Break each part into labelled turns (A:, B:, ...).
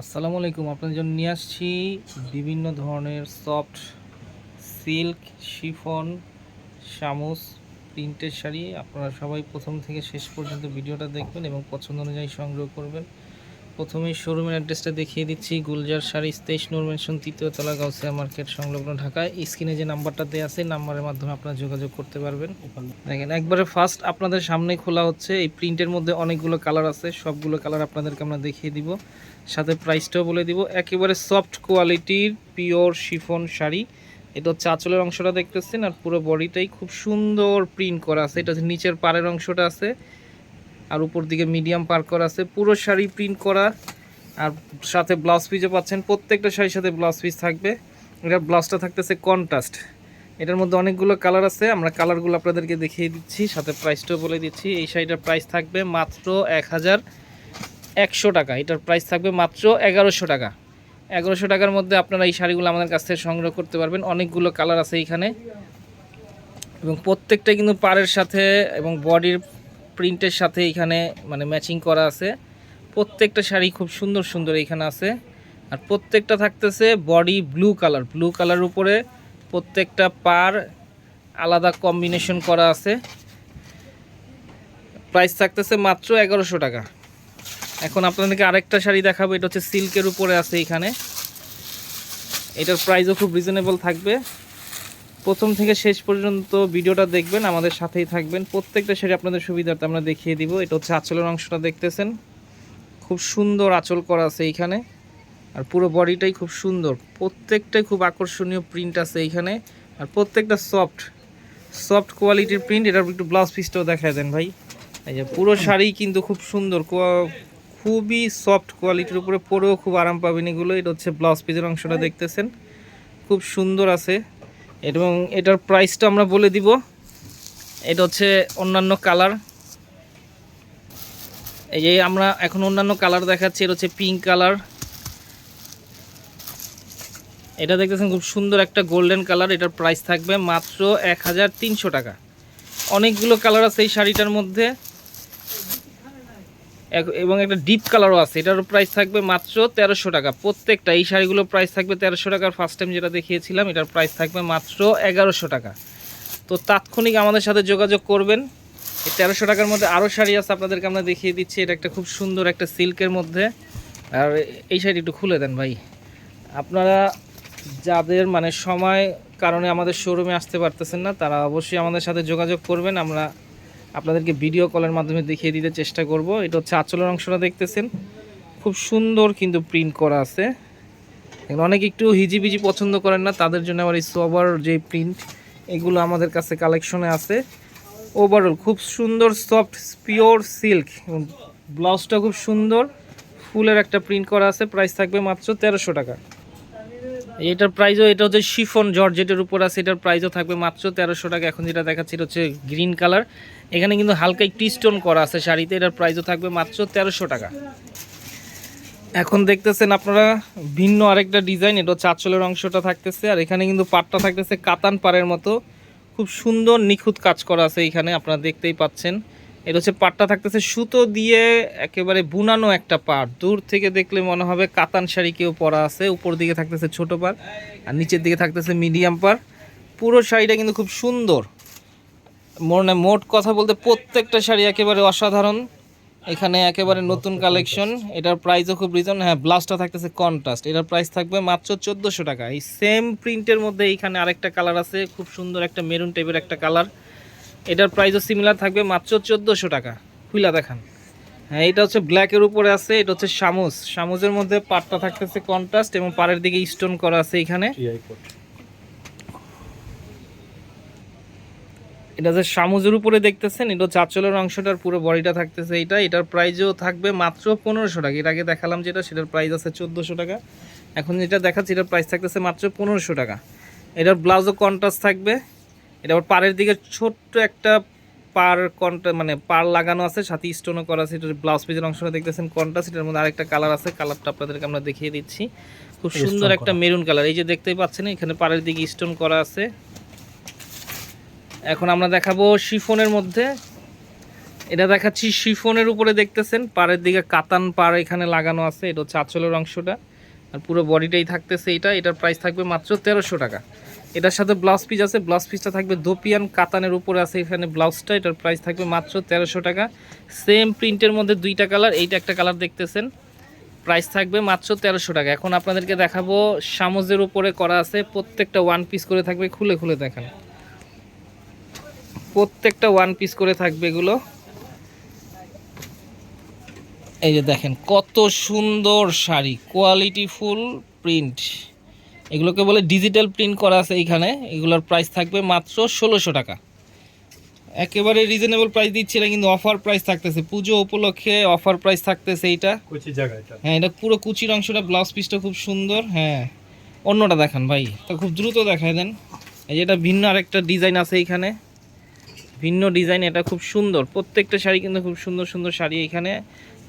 A: আসসালামু আলাইকুম, আপনাদের জন্য নিয়ে আসছি বিভিন্ন ধরনের সফট সিল্ক শিফন শামুস, প্রিন্টের শাড়ি। আপনারা সবাই প্রথম থেকে শেষ পর্যন্ত ভিডিওটা দেখবেন এবং পছন্দ অনুযায়ী সংগ্রহ করবেন। প্রথমেই শোরুমের অ্যাড্রেসটা দেখিয়ে দিচ্ছি, গুলজার শাড়ি তেইশ নূর মেনশন তৃতীয় তলা গাউসিয়া মার্কেট, সংলগ্ন ঢাকায় স্ক্রিনে যে নাম্বারটা দেওয়া আছে, নাম্বারের মাধ্যমে আপনারা যোগাযোগ করতে পারবেন। দেখেন, একবারে ফার্স্ট আপনাদের সামনে খোলা হচ্ছে, এই প্রিন্টের মধ্যে অনেকগুলো কালার আছে, সবগুলো কালার আপনাদেরকে আমরা দেখিয়ে দিব। সাথে প্রাইসটাও বলে দিব, একেবারে সফট কোয়ালিটির পিওর শিফন শাড়ি। এটা হচ্ছে আঁচলের অংশটা দেখতেছেন, আর পুরো বডিটাই খুব সুন্দর প্রিন্ট করা আছে। এটা হচ্ছে নিচের পাড়ের অংশটা আছে। আর উপর দিকে মিডিয়াম পার করা আছে। পুরো শাড়ি প্রিন্ট করা। আর সাথে ব্লাউজ পিসও পাচ্ছেন। প্রত্যেকটা শাড়ির সাথে ব্লাউজ পিস থাকবে। এটার ব্লাউজটা থাকতেছে কন্ট্রাস্ট এটার মধ্যে অনেকগুলো কালার আছে। আমরা কালারগুলো আপনাদেরকে দেখিয়ে দিচ্ছি, সাথে প্রাইসটাও বলে দিচ্ছি। এই শাড়িটার প্রাইস থাকবে মাত্র এক হাজার একশো টাকা। এটার প্রাইস থাকবে মাত্র এগারোশো টাকা। এগারোশো টাকার মধ্যে আপনারা এই শাড়িগুলো আমাদের কাছ থেকে সংগ্রহ করতে পারবেন। অনেকগুলো কালার আছে এইখানে এবং প্রত্যেকটাই কিন্তু পাড়ের সাথে এবং বডির প্রিন্টের সাথে এখানে মানে ম্যাচিং করা আছে। প্রত্যেকটা শাড়ি খুব সুন্দর সুন্দর এখানে আছে। আর প্রত্যেকটা থাকতেছে body blue colour. Blue colour উপরে প্রত্যেকটা পার আলাদা কম্বিনেশন করা আছে। প্রাইস থাকতেছে মাত্র এগারোশো টাকা। এখন আপনাদেরকে আরেকটা শাড়ি দেখাবো, এটা হচ্ছে সিল্কের উপরে আছে এখানে। এটার প্রাইসও খুব রিজনেবল থাকবে। প্রথম থেকে শেষ পর্যন্ত ভিডিওটা দেখবেন, আমাদের সাথেই থাকবেন। প্রত্যেকটা শাড়ি আপনাদের সুবিধার্থে আমরা দেখিয়ে দিব। এটা হচ্ছে আঁচলের অংশটা দেখতেছেন। খুব সুন্দর আঁচল করা আছে এইখানে। আর পুরো বডিটাই খুব সুন্দর। প্রত্যেকটাই খুব আকর্ষণীয় প্রিন্ট আছে এইখানে। আর প্রত্যেকটা সফট সফট কোয়ালিটির প্রিন্ট এটার একটু ব্লাউজ পিসটাও দেখায় দেন ভাই। এই যে পুরো শাড়ি কিন্তু খুব সুন্দর। খুবই সফট কোয়ালিটির উপরে পরেও খুব আরাম পাবেন এগুলো। এটা হচ্ছে ব্লাউজ পিসের অংশটা দেখতেছেন। খুব সুন্দর আছে। এবং এটার প্রাইসটা আমরা বলে দিব। এটা হচ্ছে অন্যান্য কালার এই যে আমরা এখন অন্যান্য কালার দেখাচ্ছি, এটা হচ্ছে পিঙ্ক কালার এটা দেখতেছেন খুব সুন্দর একটা গোল্ডেন কালার এটার প্রাইস থাকবে মাত্র এক হাজার তিনশো টাকা। অনেকগুলো কালার আছে এই শাড়িটার মধ্যে। এবং একটা ডিপ কালারও আছে। এটারও প্রাইস থাকবে মাত্র তেরোশো টাকা। প্রত্যেকটা এই শাড়িগুলোর প্রাইস থাকবে তেরোশো টাকার ফার্স্ট টাইম যেটা দেখিয়েছিলাম, এটার প্রাইস থাকবে মাত্র এগারোশো টাকা। তো তাৎক্ষণিক আমাদের সাথে যোগাযোগ করবেন। এই তেরোশো টাকার মধ্যে আরও শাড়ি আছে আপনাদেরকে আমরা দেখিয়ে দিচ্ছি। এটা একটা খুব সুন্দর একটা সিল্কের মধ্যে। আর এই শাড়ি একটু খুলে দেন ভাই। আপনারা যাদের মানে সময় কারণে আমাদের শোরুমে আসতে পারতেছেন না, তারা অবশ্যই আমাদের সাথে যোগাযোগ করবেন। আমরা আপনাদেরকে ভিডিও কলের মাধ্যমে দেখিয়ে দিতে চেষ্টা করব। এটা হচ্ছে আচলের অংশটা দেখতেছেন। খুব সুন্দর কিন্তু প্রিন্ট করা আছে। অনেকে একটু হিজিবিজি পছন্দ করেন না, তাদের জন্য আবার এই সোবার যে প্রিন্ট এগুলো আমাদের কাছে কালেকশনে আছে। ওভারঅল খুব সুন্দর সফট পিওর সিল্ক ব্লাউজটা খুব সুন্দর। ফুলের একটা প্রিন্ট করা আছে প্রাইস থাকবে মাত্র তেরোশো টাকা। এটার প্রাইসও এটা হচ্ছে শিফন জর্জেটের উপর আছে, এটার প্রাইসও থাকবে মাত্র তেরোশো টাকা। এখন যেটা দেখাচ্ছি, এটা হচ্ছে গ্রিন কালার এখানে কিন্তু হালকা একটি স্টোন করা আছে শাড়িতে, এটার প্রাইসও থাকবে মাত্র তেরোশো টাকা। এখন দেখতেছেন আপনারা ভিন্ন আরেকটা ডিজাইন এটা হচ্ছে আঁচলের অংশটা থাকতেছে, আর এখানে কিন্তু পাটটা থাকতেছে কাতান পাড়ের মতো। খুব সুন্দর নিখুঁত কাজ করা আছে এখানে, আপনারা দেখতেই পাচ্ছেন। এটা হচ্ছে পাটটা থাকতেছে সুতো দিয়ে একেবারে বুনানো একটা পাট দূর থেকে দেখলে মনে হবে কাতান শাড়ি কেউ পরা আছে, উপর দিকে থাকতেছে ছোট পার আর নিচের দিকে থাকতেছে মিডিয়াম পার পুরো শাড়িটা কিন্তু খুব সুন্দর। মনে মোট কথা বলতে প্রত্যেকটা শাড়ি একেবারে অসাধারণ। এখানে একেবারে নতুন কালেকশন। এটার প্রাইসও খুব রিজন হ্যাঁ ব্লাউজটা থাকতেছে কন্ট্রাস্ট এটার প্রাইস থাকবে মাত্র চোদ্দোশো টাকা। এই সেম প্রিন্টের মধ্যে এইখানে আরেকটা কালার আছে, খুব সুন্দর একটা মেরুন টাইপের একটা কালার এটার প্রাইসও সিমিলার থাকবে মাত্র চোদ্দোশো টাকা। খুইলা দেখান। হ্যাঁ এটা হচ্ছে ব্ল্যাকের উপরে আছে এটা হচ্ছে শামুজ শামুজের মধ্যে পাটটা থাকতেছে কন্ট্রাস্ট এবং পাড়ের দিকে স্টোন করা আছে এখানে। এটা যে সামুজের উপরে দেখতেছেন এটা চাচলের অংশটার পুরো বডিটা থাকতেছে এটা। এটার প্রাইসও থাকবে মাত্র পনেরোশো টাকা। এর আগে দেখালাম যেটা সেটার প্রাইস আছে চোদ্দোশো টাকা। এখন যেটা দেখাচ্ছি এটার প্রাইস থাকতেছে মাত্র পনেরোশো টাকা। এটার ব্লাউজও কন্ট্রাস্ট থাকবে। এটা আবার পাড়ের দিকে ছোট্ট একটা পার কন্ট্রা মানে পার লাগানো আছে সাথে স্টোনও করা আছে এটার ব্লাউজ পিসের অংশটা দেখতেছেন কন্ট্রাস্ট এটার মধ্যে আরেকটা কালার আছে কালারটা আপনাদেরকে আমরা দেখিয়ে দিচ্ছি। খুব সুন্দর একটা মেরুন কালার এই যে দেখতেই পাচ্ছেন এখানে পাড়ের দিকে স্টোন করা আছে। এখন আমরা দেখাবো শিফনের মধ্যে। এটা দেখাচ্ছি শিফনের উপরে দেখতেছেন পাড়ের দিকে কাতান পাড় এখানে লাগানো আছে এটা হচ্ছে আঁচলের অংশটা। আর পুরো বডিটাই থাকতেছে এটা এটার প্রাইস থাকবে মাত্র তেরোশো টাকা। এটার সাথে ব্লাউজ পিস আছে ব্লাউজ পিসটা থাকবে দোপিয়ান, কাতানের উপরে আছে এখানে ব্লাউজটা এটার প্রাইস থাকবে মাত্র তেরোশো টাকা। সেম প্রিন্টের মধ্যে দুইটা কালার এইটা একটা কালার দেখতেছেন। প্রাইস থাকবে মাত্র তেরোশো টাকা। এখন আপনাদেরকে দেখাবো সামজের উপরে করা আছে, প্রত্যেকটা ওয়ান পিস করে থাকবে, খুলে খুলে দেখান। প্রত্যেকটা ওয়ান পিস করে থাকবে এগুলো। এই যে দেখেন, কত সুন্দর শাড়ি কোয়ালিটি ফুল প্রিন্ট এগুলোকে বলে ডিজিটাল প্রিন্ট করা আছে এইখানে এগুলোর প্রাইস থাকবে মাত্র ষোলোশো টাকা। একেবারে রিজনেবল প্রাইস দিচ্ছি না কিন্তু অফার প্রাইস থাকতেছে। পুজো উপলক্ষে অফার প্রাইস থাকতেছে এইটা। হ্যাঁ এটা পুরো কুচির অংশটা ব্লাউজ পিসটা খুব সুন্দর। হ্যাঁ অন্যটা দেখান ভাই। তো খুব দ্রুত দেখায় দেন। এই যে এটা ভিন্ন আরেকটা ডিজাইন আছে এইখানে ভিন্ন ডিজাইন এটা খুব সুন্দর। প্রত্যেকটা শাড়ি কিন্তু খুব সুন্দর সুন্দর শাড়ি এখানে।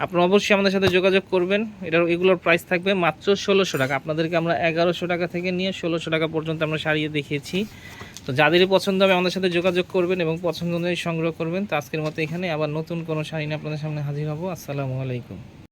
A: আপনারা অবশ্যই আমাদের সাথে যোগাযোগ করবেন। এটার, এগুলোর প্রাইস থাকবে মাত্র ষোলোশো টাকা। আপনাদেরকে আমরা এগারোশো টাকা থেকে নিয়ে ষোলোশো টাকা পর্যন্ত আমরা সারিয়ে দেখিয়েছি। তো যাদেরই পছন্দ হবে আমাদের সাথে যোগাযোগ করবেন এবং পছন্দ অনুযায়ী সংগ্রহ করবেন। তো আজকের মতো এখানে আবার নতুন কোনো শাড়ি নিয়ে আপনাদের সামনে হাজির হব। আসসালামু আলাইকুম।